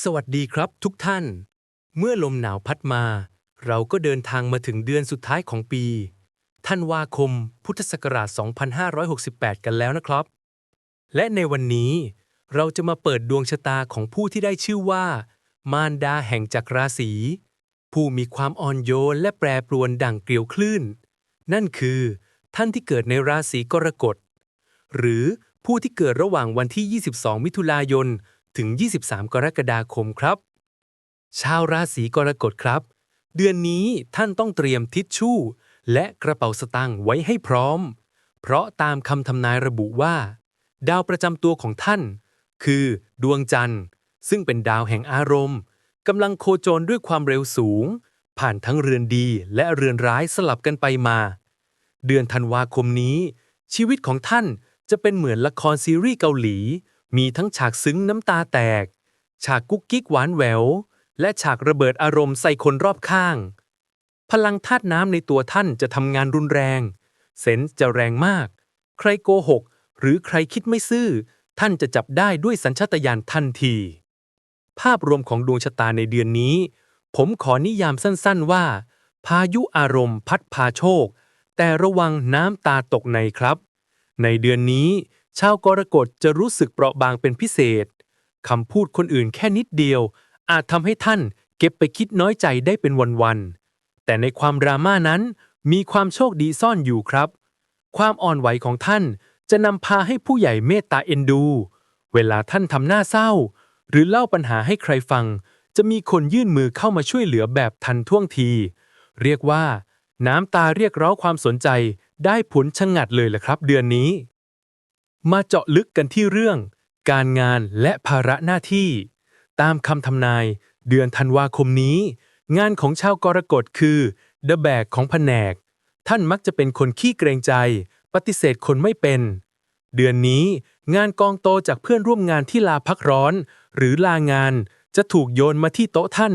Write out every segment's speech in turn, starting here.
สวัสดีครับทุกท่าน เมื่อลมหนาวพัดมา เราก็เดินทางมาถึงเดือนสุดท้ายของปีธันวาคม พุทธศักราช 2568 กันแล้วนะครับ และในวันนี้เราจะมาเปิดดวงชะตาของผู้ที่ได้ชื่อว่า มารดาแห่งจักรราศี ผู้มีความอ่อนโยนและแปรปรวนดั่งเกลียวคลื่น นั่นคือ ท่านที่เกิดในราศีกรกฎ หรือผู้ที่เกิดระหว่างวันที่ 22 มิถุนายน ถึง 23 กรกฎาคมครับ ชาวราศีกรกฎครับ เดือนนี้ท่านต้องเตรียมทิชชู่ และกระเป๋าสตางค์ไว้ให้พร้อม เพราะตามคำทำนายระบุว่า ดาวประจำตัวของท่าน คือ ดวงจันทร์ ซึ่งเป็นดาวแห่งอารมณ์กำลังโคจรด้วยความเร็วสูง ผ่านทั้งเรือนดีและเรือนร้ายสลับกันไปมา เดือนธันวาคมนี้ ชีวิตของท่านจะเป็นเหมือนละครซีรีส์เกาหลี มีทั้งฉากซึ้งน้ำตาแตก ฉากกุ๊กกิ๊กหวานแหวว และฉากระเบิดอารมณ์ใส่คนรอบข้าง พลังธาตุน้ำในตัวท่านจะทำงานรุนแรง เซนส์จะแรงมาก ใครโกหก หรือใครคิดไม่ซื่อ ท่านจะจับได้ด้วยสัญชาตญาณทันที ภาพรวมของดวงชะตาในเดือนนี้ ผมขอนิยามสั้นๆว่า พายุอารมณ์พัดพาโชค แต่ระวังน้ำตาตกในครับ ในเดือนนี้ ชาวกรกฎจะรู้สึกเปราะบางเป็นพิเศษ คำพูดคนอื่นแค่นิดเดียว อาจทำให้ท่านเก็บไปคิดน้อยใจได้เป็นวันๆ แต่ในความดราม่านั้นมีความโชคดีซ่อนอยู่ครับ ความอ่อนไหวของท่านจะนำพาให้ผู้ใหญ่เมตตาเอ็นดู เวลาท่านทำหน้าเศร้า หรือเล่าปัญหาให้ใครฟัง จะมีคนยื่นมือเข้ามาช่วยเหลือแบบทันท่วงที เรียกว่า น้ำตาเรียกร้องความสนใจได้ผลชะงัดเลยแหละครับ เดือนนี้ มาเจาะลึกกันที่เรื่อง การงานและภาระหน้าที่ ตามคำทำนาย เดือนธันวาคมนี้ งานของชาวกรกฎคือเดอะแบกของแผนก ท่านมักจะเป็นคนขี้เกรงใจ ปฏิเสธคนไม่เป็น เดือนนี้งานกองโตจากเพื่อนร่วมงานที่ลาพักร้อน หรือลางานจะถูกโยนมาที่โต๊ะท่าน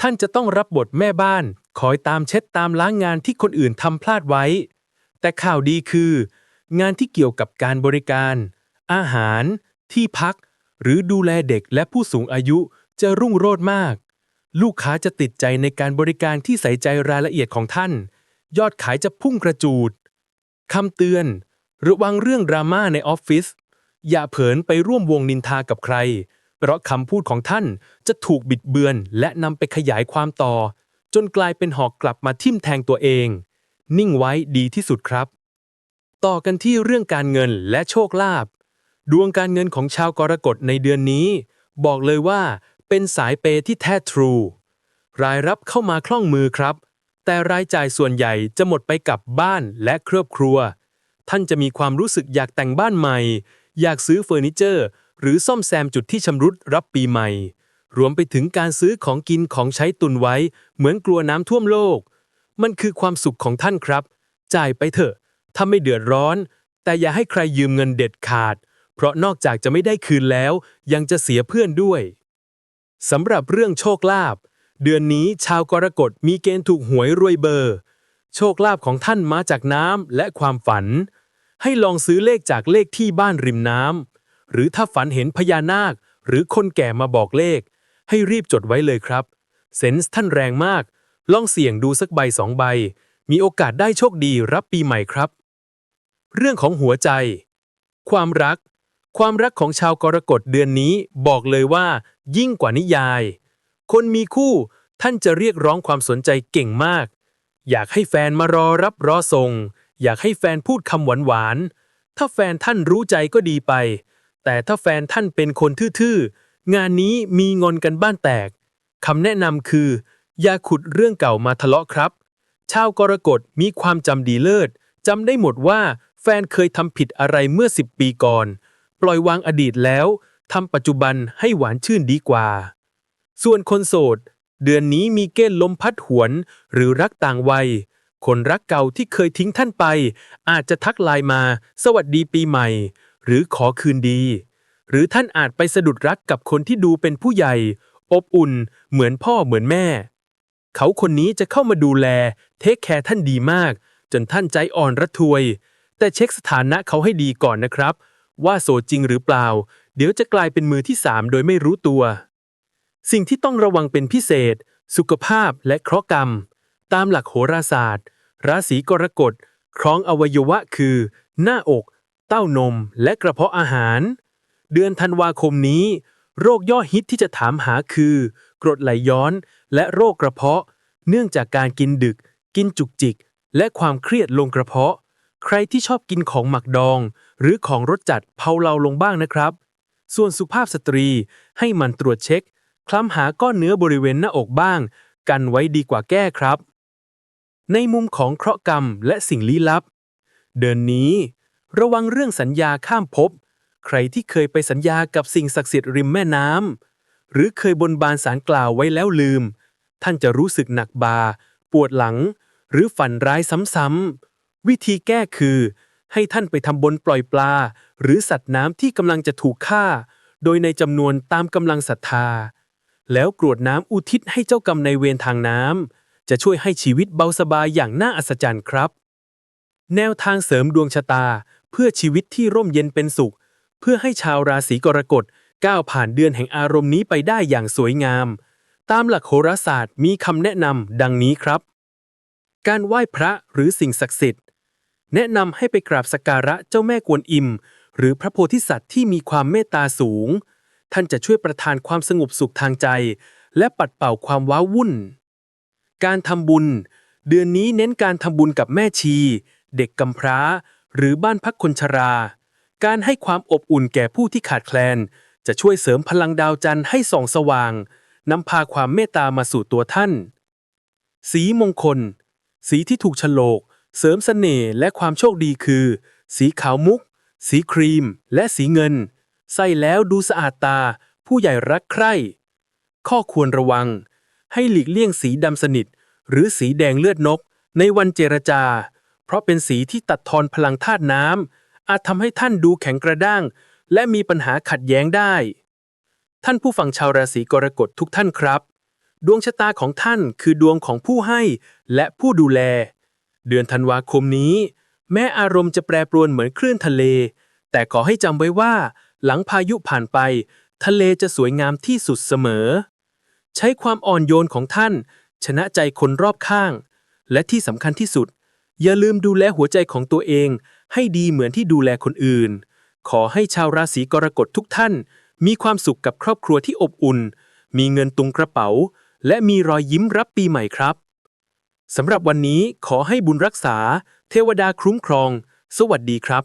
ท่านจะต้องรับบทแม่บ้าน คอยตามเช็ดตามล้างงานที่คนอื่นทำพลาดไว้ แต่ข่าวดีคือ งานที่เกี่ยวกับการบริการ อาหาร ที่พัก หรือดูแลเด็กและผู้สูงอายุจะรุ่งโรจน์มาก ลูกค้าจะติดใจในการบริการที่ใส่ใจรายละเอียดของท่าน ยอดขายจะพุ่งกระจูดคำเตือน ระวังเรื่องดราม่าในออฟฟิศอย่าเผลอไปร่วมวงนินทากับใคร เพราะคำพูดของท่านจะถูกบิดเบือน และนำไปขยายความต่อ จนกลายเป็นหอกกลับมาทิ่มแทงตัวเอง นิ่งไว้ดีที่สุดครับ ต่อกันที่เรื่องการเงินและโชคลาภดวงการเงินของชาวกรกฎในเดือนนี้ บอกเลยว่า เป็นสายเปย์ที่แท้ทรู รายรับเข้ามาคล่องมือครับ แต่รายจ่ายส่วนใหญ่จะหมดไปกับบ้านและครอบครัว ท่านจะมีความรู้สึกอยากแต่งบ้านใหม่ อยากซื้อเฟอร์นิเจอร์ หรือซ่อมแซมจุดที่ชำรุดรับปีใหม่ รวมไปถึงการซื้อของกินของใช้ตุนไว้ เหมือนกลัวน้ำท่วมโลก มันคือความสุขของท่านครับ จ่ายไปเถอะ ถ้าไม่เดือดร้อน แต่อย่าให้ใครยืมเงินเด็ดขาด เพราะนอกจากจะไม่ได้คืนแล้ว ยังจะเสียเพื่อนด้วยสำหรับเรื่องโชคลาภเดือนนี้ชาวกรกฎมีเกณฑ์ถูกหวยรวยเบอร์ โชคลาภของท่านมาจากน้ำและความฝัน ให้ลองซื้อเลขจากเลขที่บ้านริมน้ำหรือถ้าฝันเห็นพญานาค หรือคนแก่มาบอกเลข ให้รีบจดไว้เลยครับ เซนส์ท่านแรงมาก ลองเสี่ยงดูสักใบสองใบ มีโอกาสได้โชคดีรับปีใหม่ครับ เรื่องของหัวใจ ความรัก ความรักของชาวกรกฎเดือนนี้บอกเลยว่า ยิ่งกว่านิยาย คนมีคู่ท่านจะเรียกร้องความสนใจเก่งมาก อยากให้แฟนมารอรับรอส่ง อยากให้แฟนพูดคำหวานหวานๆถ้าแฟนท่านรู้ใจก็ดีไป แต่ถ้าแฟนท่านเป็นคนทื่อๆ งานนี้มีงอนกันบ้านแตกคำแนะนำคือ อย่าขุดเรื่องเก่ามาทะเลาะครับ ชาวกรกฎมีความจำดีเลิศ จำได้หมดว่าแฟนเคยทำผิดอะไรเมื่อ 10 ปีก่อน ปล่อยวางอดีตแล้วทำปัจจุบันให้หวานชื่นดีกว่า ส่วนคนโสด เดือนนี้มีเกณฑ์ลมพัดหวน หรือรักต่างวัย คนรักเก่าที่เคยทิ้งท่านไป อาจจะทักไลน์มา สวัสดีปีใหม่ หรือขอคืนดี หรือท่านอาจไปสะดุดรักกับคนที่ดูเป็นผู้ใหญ่ อบอุ่น เหมือนพ่อเหมือนแม่ เขาคนนี้จะเข้ามาดูแล เทคแคร์ท่านดีมาก จนท่านใจอ่อนระทวย แต่เช็คสถานะเขาให้ดีก่อนนะครับ ว่าโสดจริงหรือเปล่า เดี๋ยวจะกลายเป็นมือที่สามโดยไม่รู้ตัว สิ่งที่ต้องระวังเป็นพิเศษ สุขภาพและเคราะห์กรรม ตามหลักโหราศาสตร์ ราศีกรกฎคล้องอวัยวะคือ หน้าอก เต้านม และกระเพาะอาหาร เดือนธันวาคมนี้ โรคย่อฮิตที่จะถามหาคือ กรดไหลย้อน และโรคกระเพาะ เนื่องจากการกินดึก กินจุกจิก และความเครียดลงกระเพาะ ใครที่ชอบกินของหมักดอง หรือของรสจัดเผาเลาลงบ้างนะครับ ส่วนสุภาพสตรีให้มันตรวจเช็ค คล้ำหาก้อนเนื้อบริเวณหน้าอกบ้าง กันไว้ดีกว่าแก้ครับ ในมุมของเคราะห์กรรมและสิ่งลี้ลับ เดือนนี้ ระวังเรื่องสัญญาข้ามภพใครที่เคยไปสัญญากับสิ่งศักดิ์สิทธิ์ริมแม่น้ำหรือเคยบนบานสารกล่าวไว้แล้วลืม ท่านจะรู้สึกหนักบา ปวดหลัง หรือฝันร้ายซ้ำๆวิธีแก้คือ ให้ท่านไปทำบนปล่อยปลา หรือสัตว์น้ำที่กำลังจะถูกฆ่า โดยในจำนวนตามกำลังศรัทธา แล้วกรวดน้ำอุทิศให้เจ้ากรรมในเวรทางน้ำจะช่วยให้ชีวิตเบาสบายอย่างน่าอัศจรรย์ครับ แนวทางเสริมดวงชะตาเพื่อชีวิตที่ร่มเย็นเป็นสุข เพื่อให้ชาวราศีกรกฎก้าวผ่านเดือนแห่งอารมณ์นี้ไปได้อย่างสวยงาม ตามหลักโหราศาสตร์มีคำแนะนำดังนี้ครับ การไหว้พระหรือสิ่งศักดิ์สิทธิ์ แนะนำให้ไปกราบสักการะเจ้าแม่กวนอิม หรือพระโพธิสัตว์ที่มีความเมตตาสูง ท่านจะช่วยประทานความสงบสุขทางใจ และปัดเป่าความว้าวุ่น การทำบุญ เดือนนี้เน้นการทำบุญกับแม่ชี เด็กกำพร้า หรือบ้านพักคนชรา การให้ความอบอุ่นแก่ผู้ที่ขาดแคลน จะช่วยเสริมพลังดาวจันทร์ให้ส่องสว่างนำพาความเมตตามาสู่ตัวท่าน สีมงคล สีที่ถูกฉลก เสริมเสน่ห์และความโชคดีคือ สีขาวมุก สีครีม และสีเงิน ใส่แล้วดูสะอาดตา ผู้ใหญ่รักใคร่ ข้อควรระวัง ให้หลีกเลี่ยงสีดำสนิท หรือสีแดงเลือดนก ในวันเจรจา เพราะเป็นสีที่ตัดทอนพลังธาตุน้ำอาจทำให้ท่านดูแข็งกระด้าง และมีปัญหาขัดแย้งได้ ท่านผู้ฟังชาวราศีกรกฎทุกท่านครับ ดวงชะตาของท่านคือดวงของผู้ให้และผู้ดูแล เดือนธันวาคมนี้ แม้อารมณ์จะแปรปรวนเหมือนคลื่นทะเล แต่ขอให้จำไว้ว่า หลังพายุผ่านไป ทะเลจะสวยงามที่สุดเสมอ ใช้ความอ่อนโยนของท่าน ชนะใจคนรอบข้าง และที่สำคัญที่สุด อย่าลืมดูแลหัวใจของตัวเอง ให้ดีเหมือนที่ดูแลคนอื่น ขอให้ชาวราศีกรกฎทุกท่าน มีความสุขกับครอบครัวที่อบอุ่น มีเงินตุงกระเป๋า และมีรอยยิ้มรับปีใหม่ครับสำหรับวันนี้ขอให้บุญรักษา เทวดาคุ้มครอง สวัสดีครับ